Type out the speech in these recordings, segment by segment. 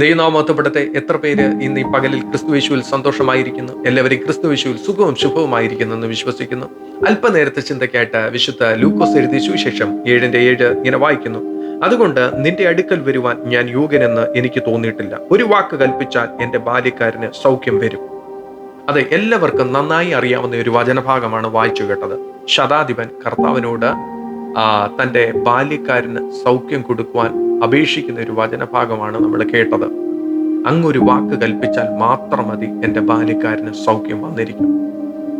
ദൈവനാമത്വപ്പെടുത്തെ എത്ര പേര് ഇന്ന് ഈ പകലിൽ ക്രിസ്തുവേശുവിൽ സന്തോഷമായിരിക്കുന്നു? എല്ലാവരും ക്രിസ്തുവേശുവിൽ സുഖവും ശുഭവുമായിരിക്കുന്നു എന്ന് വിശ്വസിക്കുന്നു. അല്പനേരത്തെ ചിന്തയ്ക്കായിട്ട് വിശുദ്ധ ലൂക്കോസ് എഴുതിയ സുവിശേഷം ഏഴിന്റെ ഏഴ് ഇങ്ങനെ വായിക്കുന്നു. അതുകൊണ്ട് നിന്റെ അടുക്കൽ വരുവാൻ ഞാൻ യോഗ്യനെന്ന് എനിക്ക് തോന്നിയിട്ടില്ല. ഒരു വാക്ക് കൽപ്പിച്ചാൽ എന്റെ ബാല്യക്കാരന് സൗഖ്യം വരും. അതെ എല്ലാവർക്കും നന്നായി അറിയാവുന്ന ഒരു വചനഭാഗമാണ് വായിച്ചു കേട്ടത്. ശതാധിപൻ കർത്താവിനോട് തന്റെ ബാല്യക്കാരന് സൗഖ്യം കൊടുക്കുവാൻ അപേക്ഷിക്കുന്ന ഒരു വചനഭാഗമാണ് നമ്മൾ കേട്ടത്. അങ്ങൊരു വാക്ക് കൽപ്പിച്ചാൽ മാത്രം മതി എന്റെ ബാല്യക്കാരന് സൗഖ്യം വന്നിരിക്കും.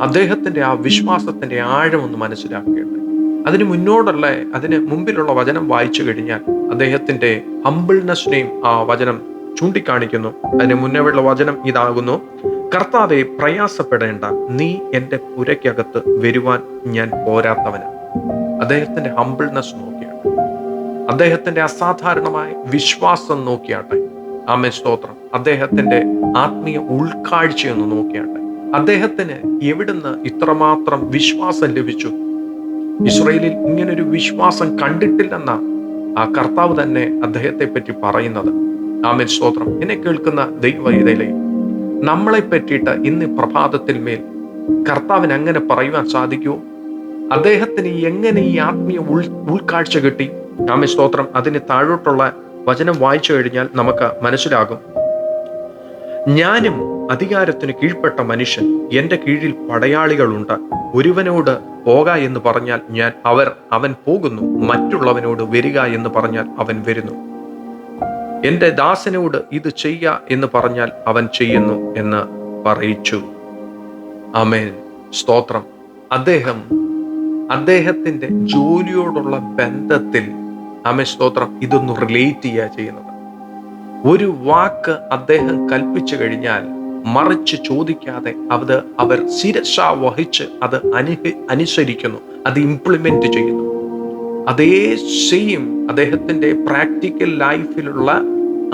അദ്ദേഹത്തിന്റെ ആ വിശ്വാസത്തിന്റെ ആഴം ഒന്ന് മനസ്സിലാക്കേണ്ടത്. അതിന് മുന്നോടുള്ള അതിന് മുമ്പിലുള്ള വചനം വായിച്ചു കഴിഞ്ഞാൽ അദ്ദേഹത്തിന്റെ ഹംബിൾനെസ്സിനെയും ആ വചനം ചൂണ്ടിക്കാണിക്കുന്നു. അതിന് മുന്നേയുള്ള വചനം ഇതാകുന്നു. കർത്താവെ പ്രയാസപ്പെടേണ്ട. നീ എന്റെ പുരയ്ക്കകത്ത് വരുവാൻ ഞാൻ പോരാത്തവനാണ് അദ്ദേഹത്തിന്റെ ഹംബിൾനെസ് നോക്കിയാട്ടെ അദ്ദേഹത്തിന്റെ അസാധാരണമായ വിശ്വാസം നോക്കിയാട്ടെ. ആമേ സ്തോത്രം. അദ്ദേഹത്തിന്റെ ആത്മീയ ഉൾക്കാഴ്ചയൊന്ന് നോക്കിയാട്ടെ. അദ്ദേഹത്തിന് എവിടുന്ന് ഇത്രമാത്രം വിശ്വാസം ലഭിച്ചു? ഇസ്രയേലിൽ ഇങ്ങനൊരു വിശ്വാസം കണ്ടിട്ടില്ലെന്ന ആ കർത്താവ് തന്നെ അദ്ദേഹത്തെ പറ്റി പറയുന്നത്. ആമേൻ സ്തോത്രം. എന്നെ കേൾക്കുന്ന ദൈവയിതയിലെ നമ്മളെ പറ്റിയിട്ട് ഇന്ന് പ്രഭാതത്തിൽ മേൽ കർത്താവിന് അങ്ങനെ പറയുവാൻ സാധിക്കുമോ അദ്ദേഹത്തിന് എങ്ങനെ ഈ ആത്മീയ ഉൾ ഉൾക്കാഴ്ച കിട്ടി? ആമേ സ്തോത്രം. അതിന് താഴോട്ടുള്ള വചനം വായിച്ചു കഴിഞ്ഞാൽ നമുക്ക് മനസ്സിലാകും. ഞാനും അധികാരത്തിന് കീഴ്പ്പെട്ട മനുഷ്യൻ എന്റെ കീഴിൽ പടയാളികളുണ്ട്. ഒരുവനോട് പോക എന്ന് പറഞ്ഞാൽ ഞാൻ അവർ അവൻ പോകുന്നു. മറ്റുള്ളവനോട് വരിക എന്ന് പറഞ്ഞാൽ അവൻ വരുന്നു. എന്റെ ദാസനോട് ഇത് ചെയ്യ എന്ന് പറഞ്ഞാൽ അവൻ ചെയ്യുന്നു എന്ന് പറയിച്ചു. അമേൻ സ്തോത്രം. അദ്ദേഹം അദ്ദേഹത്തിന്റെ ജോലിയോടുള്ള ബന്ധത്തിൽ അമേ സ്തോത്രം. ഇതൊന്ന് റിലേറ്റ് ചെയ്യുക ചെയ്യുന്നത്. ഒരു വാക്ക് അദ്ദേഹം കൽപ്പിച്ചു കഴിഞ്ഞാൽ മറിച്ച് ചോദിക്കാതെ അത് അവർ ശിരസ വഹിച്ച് അത് അനുഹ അനുസരിക്കുന്നു അത് ഇംപ്ലിമെന്റ് ചെയ്യുന്നു. അതേ സെയിം അദ്ദേഹത്തിന്റെ പ്രാക്ടിക്കൽ ലൈഫിലുള്ള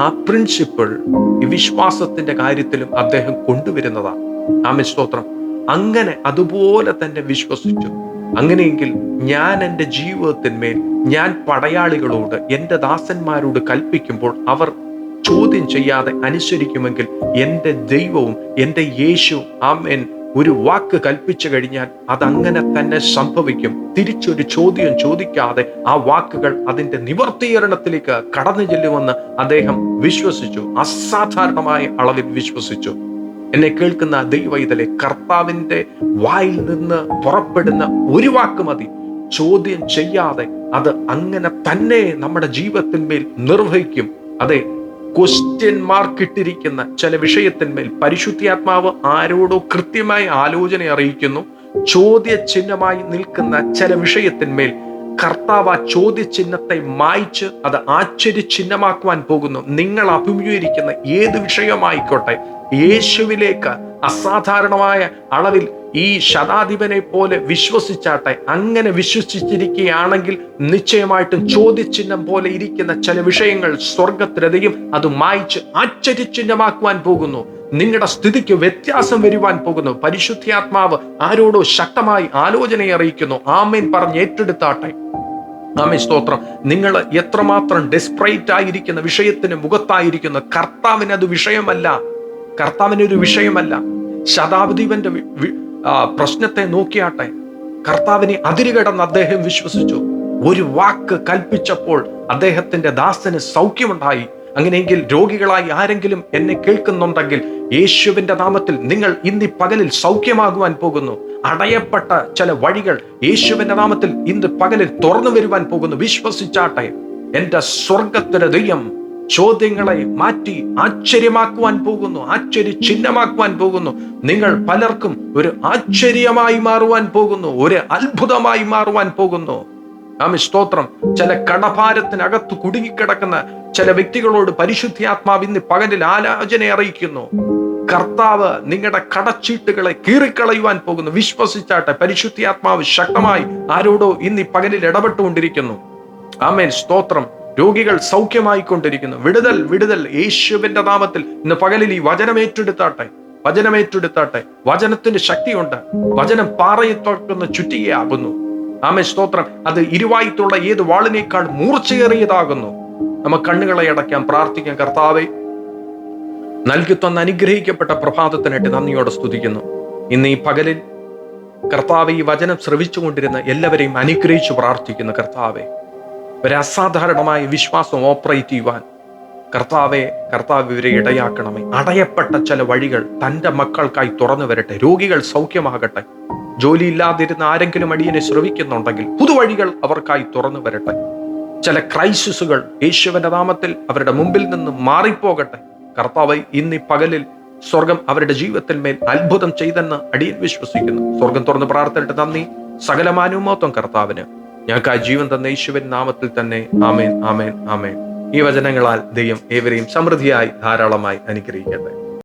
ആ പ്രിൻസിപ്പിൾ വിശ്വാസത്തിന്റെ കാര്യത്തിലും അദ്ദേഹം കൊണ്ടുവരുന്നതാണ്. ആമേ സ്തോത്രം. അങ്ങനെ അതുപോലെ തന്നെ വിശ്വസിച്ചു. അങ്ങനെയെങ്കിൽ ഞാൻ എന്റെ ജീവിതത്തിന്മേൽ ഞാൻ പടയാളികളോട് എന്റെ ദാസന്മാരോട് കൽപ്പിക്കുമ്പോൾ അവർ ചോദ്യം ചെയ്യാതെ അനുസരിക്കുമെങ്കിൽ എന്റെ ദൈവവും എന്റെ യേശുവും ആമേൻ. ഒരു വാക്ക് കൽപ്പിച്ചു കഴിഞ്ഞാൽ അതങ്ങനെ തന്നെ സംഭവിക്കും. തിരിച്ചൊരു ചോദ്യം ചോദിക്കാതെ ആ വാക്കുകൾ അതിന്റെ നിവർത്തീകരണത്തിലേക്ക് കടന്നു ചെല്ലുമെന്ന് അദ്ദേഹം വിശ്വസിച്ചു. അസാധാരണമായ അളവിൽ വിശ്വസിച്ചു. എന്നെ കേൾക്കുന്ന ദൈവൈതലെ കർത്താവിന്റെ വായിൽ നിന്ന് പുറപ്പെടുന്ന ഒരു വാക്ക് മതി. ചോദ്യം ചെയ്യാതെ അത് അങ്ങനെ തന്നെ നമ്മുടെ ജീവിതത്തിന്മേൽ നിർവഹിക്കും. അതെ ക്വസ്റ്റ്യൻ മാർക്ക് ഇട്ടിരിക്കുന്ന ചില വിഷയത്തിന്മേൽ പരിശുദ്ധാത്മാവ് ആരോടോ കൃത്യമായി ആലോചന അറിയിക്കുന്നു. ചോദ്യചിഹ്നമായി നിൽക്കുന്ന ചില വിഷയത്തിന്മേൽ കർത്താവ് ആ ചോദ്യചിഹ്നത്തെ മായ്ച്ച് അത് ആശ്ചര്യചിഹ്നമാക്കുവാൻ പോകുന്നു. നിങ്ങൾ അഭിമുഖീകരിക്കുന്ന ഏത് വിഷയമായിക്കോട്ടെ യേശുവിലേക്ക് അസാധാരണമായ അളവിൽ ഈ ശതാധിപനെ പോലെ വിശ്വസിച്ചാട്ടെ അങ്ങനെ വിശ്വസിച്ചിരിക്കുകയാണെങ്കിൽ നിശ്ചയമായിട്ടും ചോദ്യചിഹ്നം പോലെ ഇരിക്കുന്ന ചില വിഷയങ്ങൾ സ്വർഗത്തിലതയും അത് മായ്ച്ച് ആശ്ചര്യചിഹ്നമാക്കുവാൻ പോകുന്നു. നിങ്ങളുടെ സ്ഥിതിക്ക് വ്യത്യാസം വരുവാൻ പോകുന്നു. പരിശുദ്ധാത്മാവ് ആരോടോ ശക്തമായി ആലോചനയെ അറിയിക്കുന്നു. ആമേൻ പറഞ്ഞ് ഏറ്റെടുത്താട്ടെ. ആമേ സ്തോത്രം. നിങ്ങൾ എത്രമാത്രം ഡെസ്പ്രൈറ്റ് ആയിരിക്കുന്ന വിഷയത്തിന് മുഖത്തായിരിക്കുന്ന കർത്താവിന് അത് വിഷയമല്ല. കർത്താവിന് ഒരു വിഷയമല്ല. ശതാബ്ദീപന്റെ പ്രശ്നത്തെ നോക്കിയാട്ടെ. കർത്താവിനെ അതിരുകടന്ന് അദ്ദേഹം വിശ്വസിച്ചു. ഒരു വാക്ക് കൽപ്പിച്ചപ്പോൾ അദ്ദേഹത്തിന്റെ ദാസന് സൗഖ്യമുണ്ടായി. അങ്ങനെയെങ്കിൽ രോഗികളായി ആരെങ്കിലും എന്നെ കേൾക്കുന്നുണ്ടെങ്കിൽ യേശുവിന്റെ നാമത്തിൽ നിങ്ങൾ ഇന്നി പകലിൽ സൗഖ്യമാകുവാൻ പോകുന്നു. അടയപ്പെട്ട ചില വഴികൾ യേശുവിന്റെ നാമത്തിൽ ഇന്ന് പകലിൽ തുറന്നു വരുവാൻ പോകുന്നു. വിശ്വസിച്ചാട്ടെ എന്റെ സ്വർഗത്തിന്റെ ദൈവം ചോദ്യങ്ങളെ മാറ്റി ആശ്ചര്യമാക്കുവാൻ പോകുന്നു ആശ്ചര്യ ചിഹ്നമാക്കുവാൻ പോകുന്നു. നിങ്ങൾ പലർക്കും ഒരു ആശ്ചര്യമായി മാറുവാൻ പോകുന്നു ഒരു അത്ഭുതമായി മാറുവാൻ പോകുന്നു. ആമി സ്തോത്രം ചില കടഭാരത്തിനകത്ത് കുടുങ്ങിക്കിടക്കുന്ന ചില വ്യക്തികളോട് പരിശുദ്ധാത്മാവ് ഇന്ന് പകലിൽ ആലോചന അറിയിക്കുന്നു. കർത്താവ് നിങ്ങളുടെ കടച്ചീട്ടുകളെ കീറിക്കളയുവാൻ പോകുന്നു. വിശ്വസിച്ചാട്ടെ പരിശുദ്ധാത്മാവ് ശക്തമായി ആരോടോ ഇന്ന് ഈ പകലിൽ ഇടപെട്ടുകൊണ്ടിരിക്കുന്നു. ആമേൻ. സ്തോത്രം. രോഗികൾ സൗഖ്യമായിക്കൊണ്ടിരിക്കുന്നു. വിടുതൽ വിടുതൽ. യേശുവിന്റെ നാമത്തിൽ ഇന്ന് പകലിൽ ഈ വചനം ഏറ്റെടുത്താട്ടെ. വചനം ഏറ്റെടുത്താട്ടെ. വചനത്തിന്റെ ശക്തിയുണ്ട്. വചനം പാറയെ തുറക്കുന്ന ചുറ്റികയാകുന്നു. ആമേ സ്തോത്രം. അത് ഇരുവായിട്ടുള്ള ഏത് വാളിനേക്കാൾ മൂർച്ചയേറിയതാകുന്നു. നമ്മ കണ്ണുകളെ അടയ്ക്കാം പ്രാർത്ഥിക്കാം. കർത്താവെ നൽകി തന്ന അനുഗ്രഹിക്കപ്പെട്ട പ്രഭാതത്തിനായിട്ട് നന്ദിയോടെ സ്തുതിക്കുന്നു. ഇന്ന് ഈ പകലിൽ കർത്താവ് ഈ വചനം ശ്രവിച്ചുകൊണ്ടിരുന്ന എല്ലാവരെയും അനുഗ്രഹിച്ചു പ്രാർത്ഥിക്കുന്നു കർത്താവെ. ഒരു അസാധാരണമായ വിശ്വാസം ഓപ്പറേറ്റ് ചെയ്യുവാൻ കർത്താവെ കർത്താവ് ഇവരെ ഇടയാക്കണമേ. അടയപ്പെട്ട ചില വഴികൾ തന്റെ മക്കൾക്കായി തുറന്നു വരട്ടെ. രോഗികൾ സൗഖ്യമാകട്ടെ. ജോലിയില്ലാതിരുന്ന ആരെങ്കിലും അടിയനെ ശ്രവിക്കുന്നുണ്ടെങ്കിൽ പുതുവഴികൾ അവർക്കായി തുറന്നു വരട്ടെ. ചില ക്രൈസിസുകൾ യേശുവിന്റെ നാമത്തിൽ അവരുടെ മുമ്പിൽ നിന്ന് മാറിപ്പോകട്ടെ. കർത്താവ് ഇന്ന് ഈ പകലിൽ സ്വർഗം അവരുടെ ജീവിതത്തിൽ മേൽ അത്ഭുതം ചെയ്തെന്ന് അടിയൻ വിശ്വസിക്കുന്നു. സ്വർഗം തുറന്ന് പ്രാർത്ഥനയിട്ട് നന്ദി. സകലമാനുമോത്വം കർത്താവിന്. ഞങ്ങൾക്ക് ആ ജീവൻ തന്ന യേശുവൻ നാമത്തിൽ തന്നെ ആമേൻ ആമേൻ ആമേൻ. ഈ വചനങ്ങളാൽ ദൈവം ഏവരെയും സമൃദ്ധിയായി ധാരാളമായി അനുഗ്രഹിക്കട്ടെ.